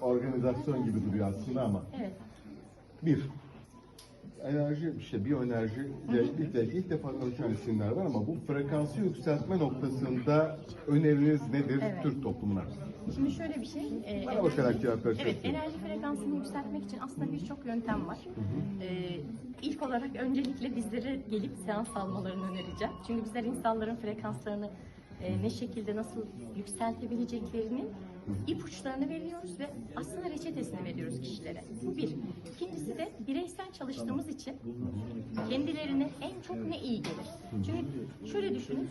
organizasyon gibi duruyor aslında ama. Evet. Bir, enerji, işte biyoenerji ile ilk, ilk defa tanışan isimler var ama bu frekansı yükseltme noktasında öneriniz nedir Evet. Türk toplumuna? Şimdi şöyle bir şey. e, Bana bakarak cevap ver. Evet, enerji frekansını yükseltmek için aslında birçok yöntem var. Ee, ilk olarak öncelikle bizlere gelip seans almalarını önereceğim. Çünkü bizler insanların frekanslarını e, ne şekilde nasıl yükseltebileceklerini ipuçlarını veriyoruz ve aslında reçetesini veriyoruz kişilere. Bu bir. İkincisi de bireysel çalıştığımız için kendilerine en çok ne iyi gelir. Çünkü şöyle düşünün,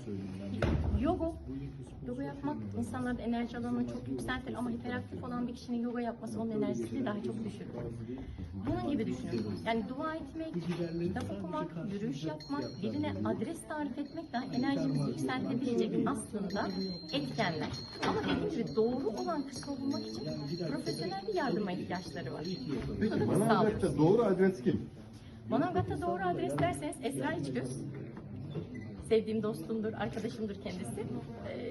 yoga, yoga yapmak insanlarda enerji alanını çok yükseltir ama hiperaktif olan bir kişinin yoga yapması onun enerjisini daha çok düşürür. Bunun gibi düşünün. Yani dua etmek, kitap okumak, yürüyüş yapmak, birine adres tarif etmek daha enerjimizi yükseltebilecek aslında etkenler. Ama dediğim gibi doğru olan kısmı bulmak için profesyonel bir yardıma ihtiyaçları var. Peki. Manavgat'ta doğru adres kim? Manavgat'ta doğru adres derseniz Esra İçgöz. Sevdiğim dostumdur, arkadaşımdır kendisi. Ee,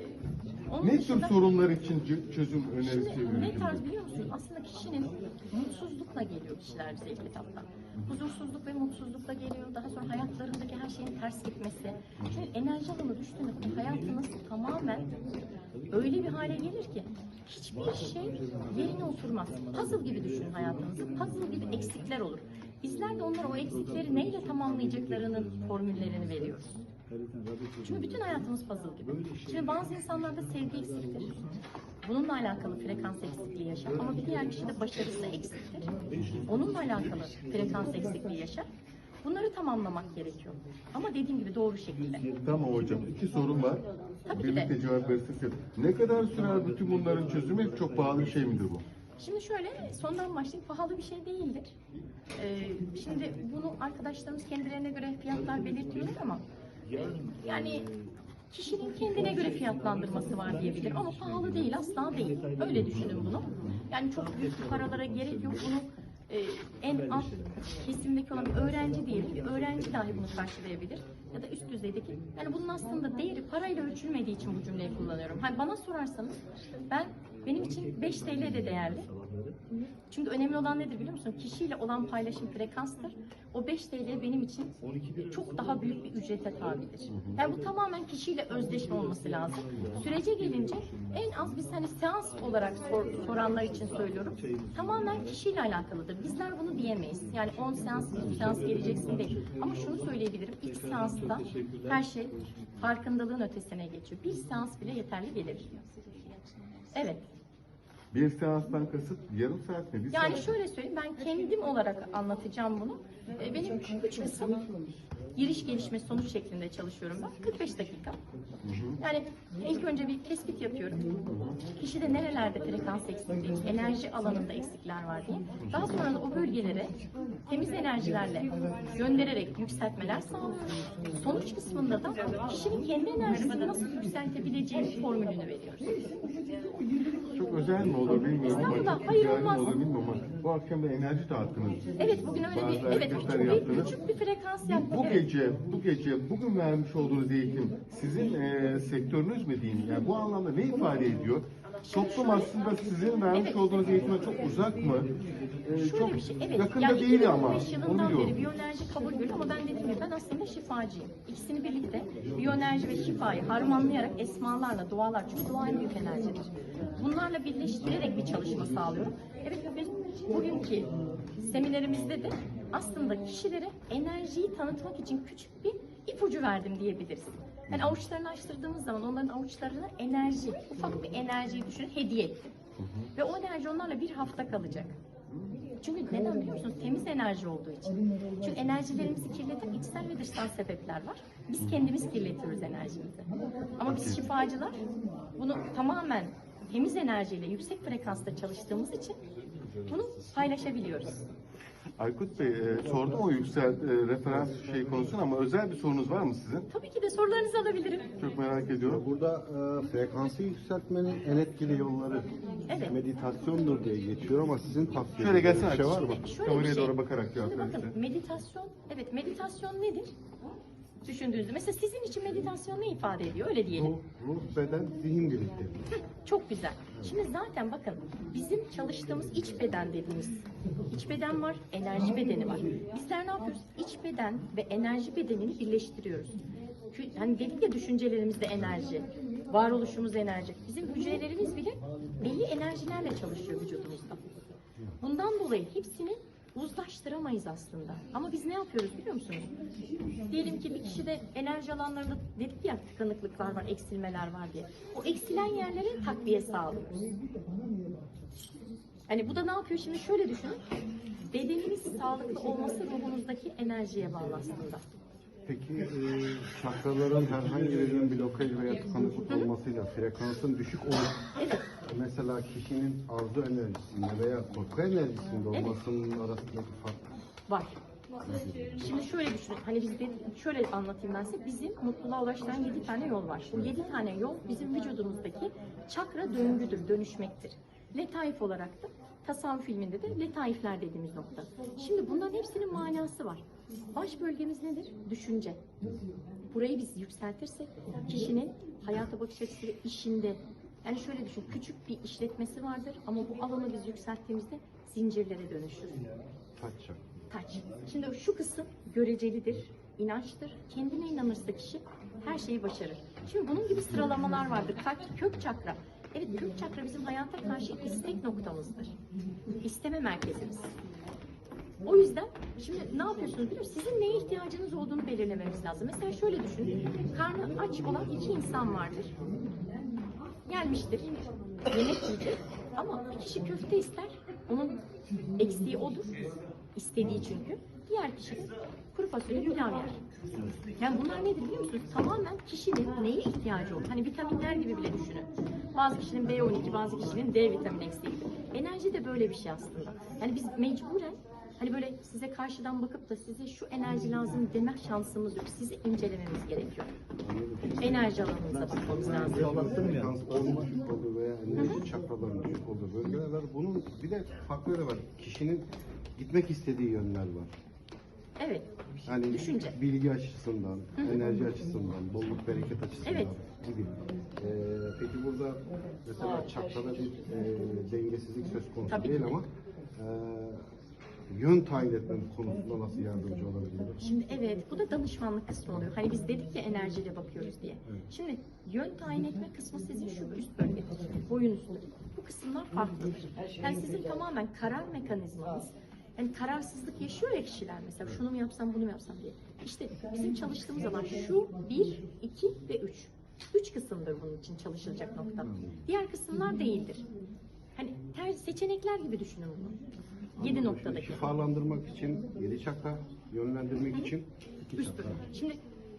onun Ne tür sorunlar için çözüm önerisi Şimdi ne tarz biliyor musunuz? Aslında kişinin mutsuzlukla geliyor kişiler bize ilk etapta. Huzursuzluk ve mutsuzlukla geliyor. Daha sonra hayatlarındaki her şeyin ters gitmesi. Çünkü enerji alanı düştüğünde hayatınız tamamen öyle bir hale gelir ki hiçbir şey yerine oturmaz. Puzzle gibi düşünün hayatınızı. Puzzle gibi eksikler olur. Bizler de onlara o eksikleri neyle tamamlayacaklarının formüllerini veriyoruz. Çünkü bütün hayatımız puzzle gibi. Şimdi bazı insanlarda sevgi eksiktir. Bununla alakalı frekans eksikliği yaşar. Ama bir diğer kişi de başarısı eksiktir. Onunla alakalı frekans eksikliği yaşar. Bunları tamamlamak gerekiyor. Ama dediğim gibi doğru şekilde. Tamam hocam. İki sorum var. Tabii Birlikte de. cevap verirsiniz. Ne kadar sürer bütün bunların çözümü? Çok pahalı bir şey midir bu? Şimdi şöyle sondan başlayayım pahalı bir şey değildir. Ee, şimdi bunu arkadaşlarımız kendilerine göre fiyatlar belirtiyorlar ama yani kişinin kendine göre fiyatlandırması var diyebilirim ama pahalı değil asla değil. Öyle düşünün bunu. Yani çok büyük paralara gerek yok bunu e, en alt kesimdeki olan bir öğrenci diyelim bir öğrenci dahi bunu karşılayabilir ya da üst düzeydeki yani bunun aslında değeri parayla ölçülmediği için bu cümleyi kullanıyorum. Hani bana sorarsanız ben benim için 5 TL de değerli. Çünkü önemli olan nedir biliyor musun? Kişiyle olan paylaşım frekanstır. O 5 TL benim için çok daha büyük bir ücrete tabidir. Yani bu tamamen kişiyle özdeşme olması lazım. Sürece gelince en az biz hani seans olarak sor- soranlar için söylüyorum. Tamamen kişiyle alakalıdır. Bizler bunu diyemeyiz. Yani 10 seans, 100 seans geleceksin değil. Ama şunu söyleyebilirim. İlk seansta her şey farkındalığın ötesine geçiyor. Bir seans bile yeterli gelir. Evet. Bir seanstan kasıt yarım saat mi? Bir Yani saat. şöyle söyleyeyim, ben kendim olarak anlatacağım bunu. Ee, Benim üç kısım giriş gelişme sonuç şeklinde çalışıyorum ben. 45 dakika. Yani ilk önce bir tespit yapıyorum. Kişide nerelerde frekans eksikliği, enerji alanında eksikler var diye. Daha sonra da o bölgelere temiz enerjilerle göndererek yükseltmeler sağlıyoruz. Sonuç kısmında da kişinin kendi enerjisini nasıl yükseltebileceğini formülünü veriyoruz. Çok özel mi olur bilmiyorum ama Estağfurullah, hayır ticari mi olmaz. olur bilmiyorum ama bu akşam da enerji dağıttınız. Evet bugün öyle Bazı bir evet hareketler küçük bir, yaptınız. küçük bir frekans yaptık. Bu evet. gece, bu gece, bugün vermiş olduğunuz eğitim sizin e, sektörünüz mü diyeyim? Yani bu anlamda ne ifade ediyor? Toplum aslında sizin vermiş Evet. olduğunuz eğitime çok uzak mı? E, Şöyle çok bir şey, evet. yakında yani değil ama. 2015 Onu yılından beri biyoenerji kabul görüyor ama ben dediğim gibi ben aslında şifacıyım. İkisini birlikte biyoenerji ve şifayı harmanlayarak esmalarla, dualar çünkü dua en büyük enerjidir. Bunlarla birleştirerek bir çalışma sağlıyorum. Evet bugün, bugünkü seminerimizde de aslında kişilere enerjiyi tanıtmak için küçük bir ipucu verdim diyebiliriz. Yani avuçlarını açtırdığımız zaman onların avuçlarına enerji, ufak bir enerjiyi düşünün hediye ettim. Ve o enerji onlarla bir hafta kalacak. Çünkü neden biliyor musunuz? Temiz enerji olduğu için. Çünkü enerjilerimizi kirleten içsel ve dışsal sebepler var. Biz kendimiz kirletiyoruz enerjimizi. Ama biz şifacılar bunu tamamen temiz enerjiyle yüksek frekansta çalıştığımız için bunu paylaşabiliyoruz. Aykut Bey, e, sordum o yüksel e, referans şey konusunu ama özel bir sorunuz var mı sizin? Tabii ki de sorularınızı alabilirim. Çok merak ediyorum. Burada e, frekansı yükseltmenin en etkili yolları Evet. meditasyondur diye geçiyor ama sizin tavsiye Şöyle edeceğiniz gelsene. bir şey var mı? Şöyle Kameraya bir şey. doğru bakarak cevap Şimdi bakın meditasyon, evet meditasyon nedir? Düşündüğünüzde. Mesela sizin için meditasyon ne ifade ediyor? Öyle diyelim. Ruh, ruh, beden, zihin birlikte. Çok güzel. Şimdi zaten bakın bizim çalıştığımız iç beden dediğimiz iç beden var, enerji bedeni var. Bizler ne yapıyoruz? İç beden ve enerji bedenini birleştiriyoruz. Hani dedik ya düşüncelerimiz de enerji, varoluşumuz enerji. Bizim hücrelerimiz bile belli enerjilerle çalışıyor vücudumuzda. Bundan dolayı hepsini uzlaştıramayız aslında. Ama biz ne yapıyoruz biliyor musunuz? Diyelim ki bir kişide enerji alanlarında dedik ya tıkanıklıklar var, eksilmeler var diye. O eksilen yerlere takviye sağlıyoruz. Hani bu da ne yapıyor şimdi şöyle düşünün. Bedeniniz sağlıklı olması ruhunuzdaki enerjiye bağlı aslında. Peki e, çakraların herhangi birinin blokaj veya tıkanıklık olmasıyla frekansın düşük olup Evet. Mesela kişinin arzu enerjisinde veya korku enerjisinde olmasının arasındaki fark Var. Şimdi şöyle düşünün. Hani biz de, şöyle anlatayım ben size. Bizim mutluluğa ulaştıran 7 tane yol var. Bu 7 tane yol bizim vücudumuzdaki çakra döngüdür, dönüşmektir. Letaif olarak da tasavvuf filminde de letaifler dediğimiz nokta. Şimdi bunların hepsinin manası var. Baş bölgemiz nedir? Düşünce. Burayı biz yükseltirsek kişinin hayata bakış açısı ve işinde yani şöyle düşün, küçük bir işletmesi vardır ama bu alanı biz yükselttiğimizde zincirlere dönüşür taç taç. Şimdi şu kısım görecelidir, inançtır. Kendine inanırsa kişi her şeyi başarır. Şimdi bunun gibi sıralamalar vardır. Kalp, kök çakra. Evet kök çakra bizim hayata karşı istek noktamızdır. İsteme merkezimiz. O yüzden şimdi ne yapıyorsunuz biliyor musunuz? Sizin neye ihtiyacınız olduğunu belirlememiz lazım. Mesela şöyle düşünün. Karnı aç olan iki insan vardır. Gelmiştir. Yemek yiyecek. Ama kişi köfte ister. Onun eksiği odur. İstediği çünkü. Diğer kişi kuru fasulye pilav yer. Yani bunlar nedir biliyor musunuz? Tamamen kişinin neye ihtiyacı olur. Hani vitaminler gibi bile düşünün. Bazı kişinin B12, bazı kişinin D vitamini eksiği gibi. Enerji de böyle bir şey aslında. Yani biz mecburen hani böyle size karşıdan bakıp da size şu enerji lazım deme şansımız yok. Sizi incelememiz gerekiyor. Enerji alanınıza bakmamız lazım. Frekans düşük olur veya enerji çakraların düşük olduğu bölgeler var. Bunun bir de farkları var. Kişinin gitmek istediği yönler var. Evet. Yani Düşünce. bilgi açısından, enerji açısından, bolluk bereket açısından Evet. gibi. Ee, peki burada mesela çakrada bir e, dengesizlik söz konusu Tabii değil ki. ama e, yön tayin etme konusunda nasıl yardımcı olabilir? Şimdi evet bu da danışmanlık kısmı oluyor. Hani biz dedik ya enerjiyle bakıyoruz diye. Şimdi yön tayin etme kısmı sizin şu üst bölgedir. Boyun üstü. Bu kısımlar farklıdır. Yani sizin tamamen karar mekanizmanız yani kararsızlık yaşıyor ya kişiler mesela şunu mu yapsam bunu mu yapsam diye. İşte bizim çalıştığımız alan şu bir, iki ve üç. Üç kısımdır bunun için çalışılacak nokta. Diğer kısımlar değildir. Hani ter, seçenekler gibi düşünün bunu. Yedi noktadaki. Şifalandırmak için yedi çakra, yönlendirmek için iki Üst çakra. bölüm. Şimdi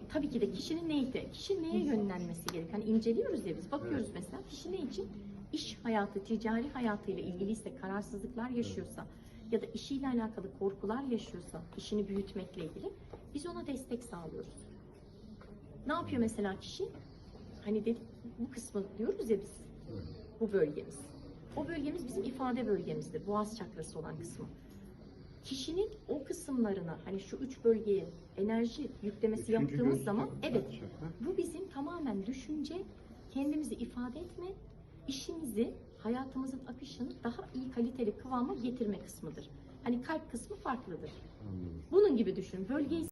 tabii ki de kişinin neye ihtiyacı, kişi neye yönlenmesi gerek? Hani inceliyoruz ya biz, bakıyoruz mesela kişi ne için? İş hayatı, ticari hayatıyla ilgiliyse, kararsızlıklar yaşıyorsa ya da işiyle alakalı korkular yaşıyorsa, işini büyütmekle ilgili biz ona destek sağlıyoruz. Ne yapıyor mesela kişi? Hani dedik bu kısmı diyoruz ya biz, bu bölgemiz. O bölgemiz bizim ifade bölgemizdir, boğaz çakrası olan kısmı kişinin o kısımlarına hani şu üç bölgeye enerji yüklemesi Üçüncü yaptığımız göz zaman çakra, evet bu bizim tamamen düşünce, kendimizi ifade etme, işimizi, hayatımızın akışını daha iyi kaliteli kıvama getirme kısmıdır. Hani kalp kısmı farklıdır. Anladım. Bunun gibi düşünün. Bölgeyi